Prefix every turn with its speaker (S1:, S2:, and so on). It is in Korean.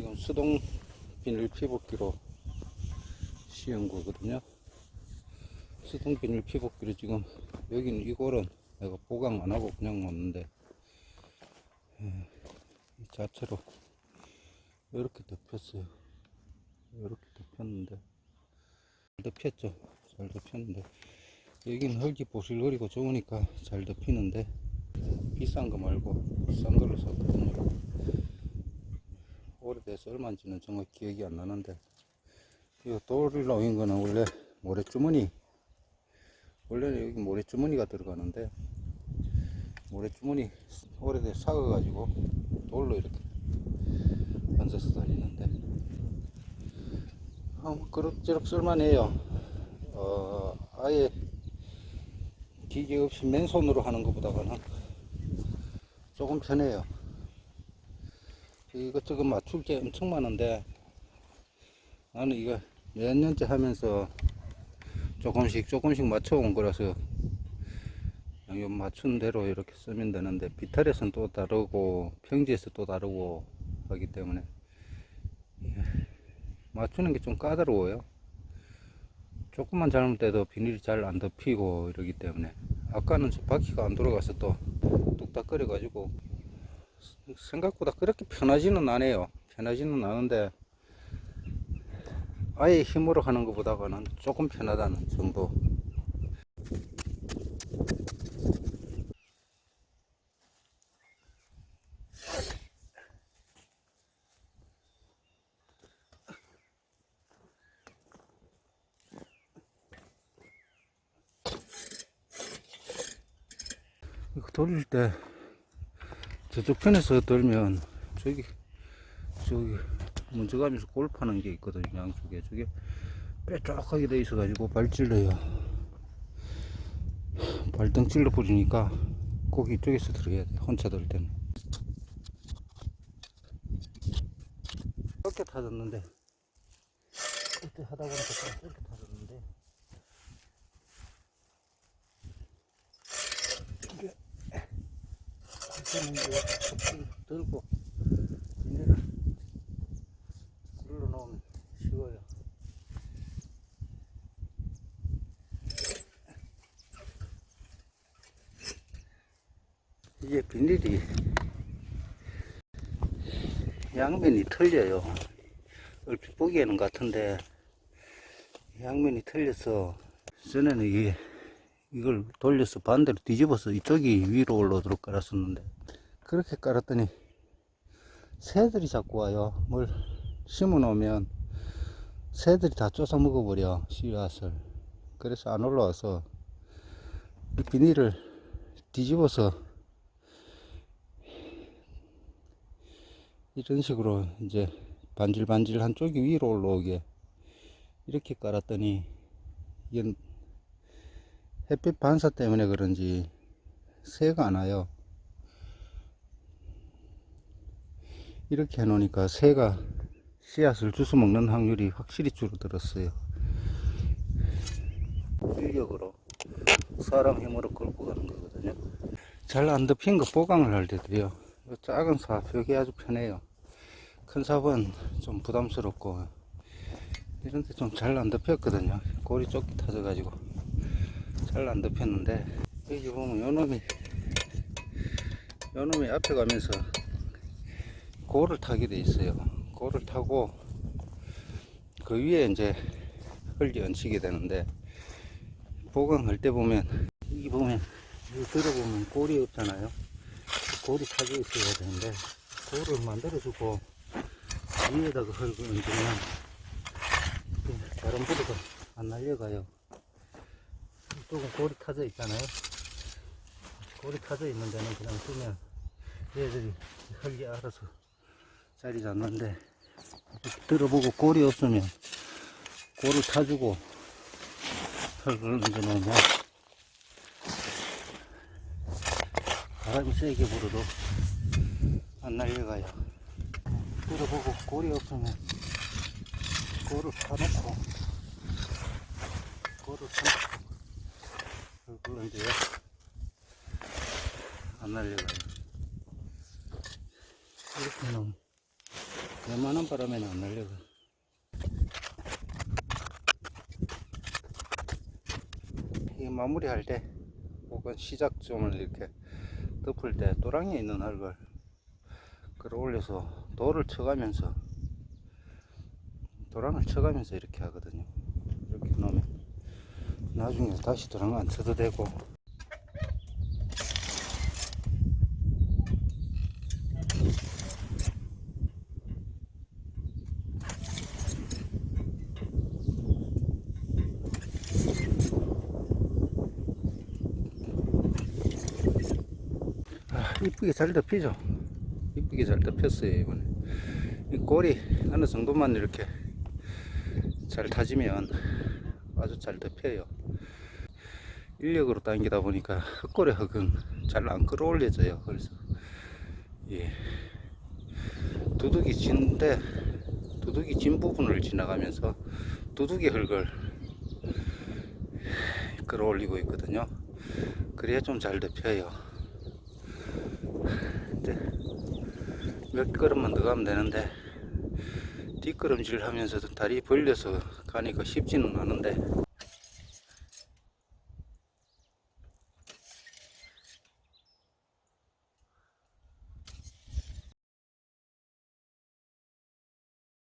S1: 지금 수동 비닐 피복기로 씌운 거거든요. 수동 비닐 피복기로 지금 여기는 이골은 내가 보강 안 하고 그냥 놓는데 예, 이 자체로 이렇게 덮였어요. 이렇게 덮였는데 잘 덮였죠. 잘 덮였는데 여기는 흙이 보슬거리고 좋으니까 잘 덮이는데 비싼 거 말고 비싼 샀거든요. 오래 돼서 얼마인지는 정말 기억이 안 나는데 이거 돌을 놓인 거는 원래 모래주머니 원래는 여기 모래주머니가 들어가는데 모래주머니 오래돼 삭아가지고 돌로 이렇게 얹어서 다니는데. 아, 뭐 그럭저럭 쓸만해요. 어, 아예 기계 없이 맨손으로 하는 것보다는 조금 편해요 이것저것 맞출 게 엄청 많은데 나는 이거 몇 년째 하면서 조금씩 조금씩 맞춰온 거라서 요 맞춘 대로 이렇게 쓰면 되는데 비탈에서는 또 다르고 평지에서 또 다르고 하기 때문에 예, 맞추는 게 좀 까다로워요. 조금만 잘못돼도 비닐이 잘 안 덮이고 이러기 때문에 아까는 저 바퀴가 안 돌아가서 또 뚝딱거려 가지고 생각보다 그렇게 편하지는 않아요. 편하지는 않은데 아예 힘으로 하는 것보다는 조금 편하다는 정도. 이거 돌릴 때 저쪽 편에서 돌면 저기 저기 먼저 가면서 골프하는 게 있거든요 양쪽에. 저게 뾰족하게 돼 있어 가지고 발 찔러요. 발등 찔러 버리니까 꼭 이쪽에서 들어야 돼 혼자 들 때는. 이렇게 타졌는데 그때 하다 보니까 좀 이렇게 타졌는데 이게 이제 들고 비닐을 눌러 놓으면 쉬워요. 이게 비닐이 양면이 틀려요. 얼핏 보기에는 같은데 양면이 틀려서 전에는 이게 이걸 돌려서 반대로 뒤집어서 이쪽이 위로 올라오도록 깔았었는데 그렇게 깔았더니 새들이 자꾸 와요 뭘 심어 놓으면 새들이 다 쫓아 먹어버려 씨앗을 그래서 안 올라와서 이 비닐을 뒤집어서 이런 식으로 이제 반질반질 한쪽이 위로 올라오게 이렇게 깔았더니 이게 햇빛 반사 때문에 그런지 새가 안 와요. 이렇게 해놓으니까 새가 씨앗을 주워 먹는 확률이 확실히 줄어들었어요. 인력으로 사람 힘으로 끌고 가는 거거든요. 잘 안 덮인 거 보강을 할 때도요. 요 작은 삽, 여기 아주 편해요. 큰 삽은 좀 부담스럽고 이런데 좀 잘 안 덮였거든요. 골이 좁게 타져가지고. 잘 안 덮였는데 여기 보면 요놈이 요놈이 앞에 가면서 고를 타게 돼 있어요. 고를 타고 그 위에 이제 흙이 얹히게 되는데 보강할 때 보면 이 보면 여기 들어보면 골이 없잖아요. 골이 타져 있어야 되는데 골을 만들어주고 위에다가 흙을 얹으면 다른 부류가 안 날려가요. 이쪽은 골이 타져 있잖아요. 골이 타져 있는 데는 그냥 두면 얘들이 흙이 알아서 자리 잡는데 들어보고 골이 없으면 골을 타주고 흙을 얹어놓으면 바람이 세게 불어도 안 날려가요. 들어보고 골이 없으면 골을 타놓고 골을 타놓고 그런데요 안 날려가요 이렇게 놓으면 웬만한 바람에는 안 날려가. 이 마무리할 때 혹은 시작점을 이렇게 덮을 때 또랑이에 있는 흙을 끌어올려서 돌을 쳐가면서 도랑을 쳐가면서 이렇게 하거든요. 이렇게 놓으면 나중에 다시 도랑 안 쳐도 되고 아, 이쁘게 잘 덮이죠? 이쁘게 잘 덮였어요 이번에. 이 꼬리 어느 정도만 이렇게 잘 타지면 아주 잘 덮여요. 인력으로 당기다 보니까 흙골의 흙은 잘 안 끌어올려져요 그래서. 예. 두둑이 진데 두둑이 진 부분을 지나가면서 두둑이 흙을 끌어올리고 있거든요. 그래야 좀 잘 덮여요 이제 몇 걸음만 더 가면 되는데 뒷걸음질 하면서도 다리 벌려서 가니까 쉽지는 않은데